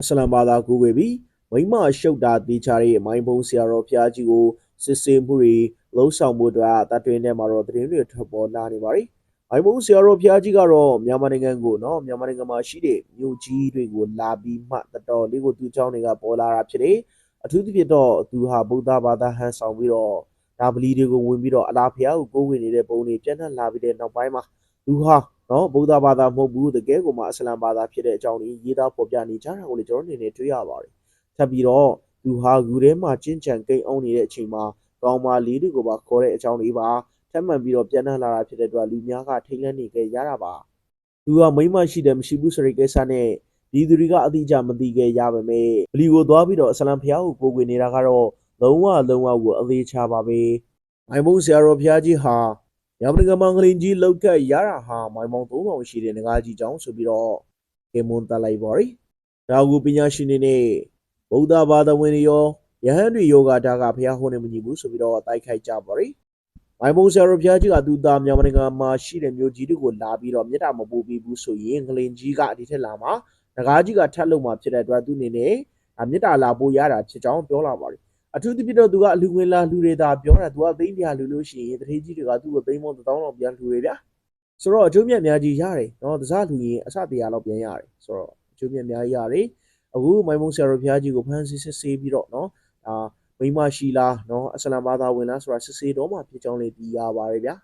အစ္စလမ်ဘာသာကိုးကွယ်ပြီးမိမရှုပ်တာတေချာတဲ့မိုင်းဘုံဆရာတော်ဖျားကြီးကိုစစ်ဆေးမှုတွေလှုံ့ဆော်မှုတွေတတ်တွင်းထဲမှာတော့သတင်းတွေထွက်ပေါ်လာနေပါတယ်။မိုင်းဘုံဆရာတော်ဖျားကြီးကတော့မြန်မာနိုင်ငံကိုနော်မြန်မာနိုင်ငံမှာရှိတဲ့မြို့ကြီးတွေကိုလာပြီးမှတော်တော်လေးကိုသူ့เจ้าတွေကပေါ်လာတာဖြစ်တယ်။အထူးသဖြင့်တော့သူဟာဗုဒ္ဓဘာသာဟန်ဆောင်ပြီးတော့ဒါဗလီတွေကိုဝင်ပြီးတော့အလားဖျားကိုကိုးဝင်နေတဲ့ပုံတွေပြန့်နှံ့လာပြီးတဲ့နောက်ပိုင်းမှာသူဟာ နော်ဗုဒ္ဓဘာသာမဟုတ်ဘူးတကယ်ကိုမှအစ္စလာမ်ဘာသာဖြစ်တဲ့အကြောင်းကြီးရေးသားဖော်ပြနေကြတာကိုလည်းကျွန်တော်အနေနဲ့တွေ့ရပါတယ်။ထပ်ပြီးတော့သူဟာဂူထဲမှာကျင့်ကြံကိန်းအောင်နေတဲ့အချိန်မှာကောင်းမလေးတွေကိုပါခေါ်တဲ့အကြောင်းလေးပါထပ်မံပြီးတော့ပြန်နှံလာတာဖြစ်တဲ့အတွက်လူများကထိတ်လန့်နေကြရတာပါ။သူကမိမရှိတယ်မရှိဘူးဆိုတဲ့ကိစ္စနဲ့ဒီသူတွေကအတိအကျမသိခဲ့ရပါမယ်။ဗလီကိုသွားပြီးတော့အစ္စလမ်ဖျားကိုကိုးကွယ်နေတာကတော့လုံးဝလုံးဝကိုအသေးချပါပဲ။မိုင်ဘုံဆရာတော်ဖျားကြီးဟာ ရမကမန်ဂလင်ကြီးလောက်ကရတာဟာမိုင်မောင်3000ရှိတဲ့ငကားကြီးကြောင်းဆိုပြီးတော့ကေမွန်တက်လိုက်ပါရီ။ဒါကူပညာရှင်တွေနဲ့ဗုဒ္ဓဘာသာဝင်တွေရောယဟန်တွေယောဂဒါကဖျားဟောနေမညီဘူးဆိုပြီးတော့တိုက်ခိုက်ကြပါရီ။မိုင်ဘုံဆရာတော်ဖျားကြီးကသူသားမြန်မာနိုင်ငံမှာရှိတဲ့မျိုးကြီးတွေကိုလာပြီးတော့မြတ်တာမပူပြီးဘူးဆိုရင်ငလင်ကြီးကဒီထက်လာမှာငကားကြီးကထပ်လုံမှာဖြစ်တဲ့အတွက်သူအနေနဲ့အမြတ်တာလာပို့ရတာဖြစ်ကြောင်းပြောလာပါရီ။ အထူးသဖြင့်တော့သူကအလူငွေလာလူတွေဒါပြောတာသူကသိန်းတရားလူလို့ရှိရင်တထေးကြီးတွေကသူ့ကိုသိန်းပေါင်းတစ်သောင်းလောက်ပြန်လူတွေဗျာဆိုတော့အကျိုးမြတ်အများကြီးရတယ်နော်တစားလူရင်အစတရားလောက်ပြန်ရတယ်ဆိုတော့အကျိုးမြတ်အများကြီးရတယ်အခုမိုင်းမုံဆရာတော်ဘုရားကြီးကိုဖန်ဆီးစစ်ဆေးပြီးတော့နော်ဒါမိမရှိလားနော်အစ္စလမ်ဘာသာဝင်လားဆိုတာစစ်ဆေးတော့မှဖြစ်ကြောင်းလေးသိရပါတယ်ဗျာ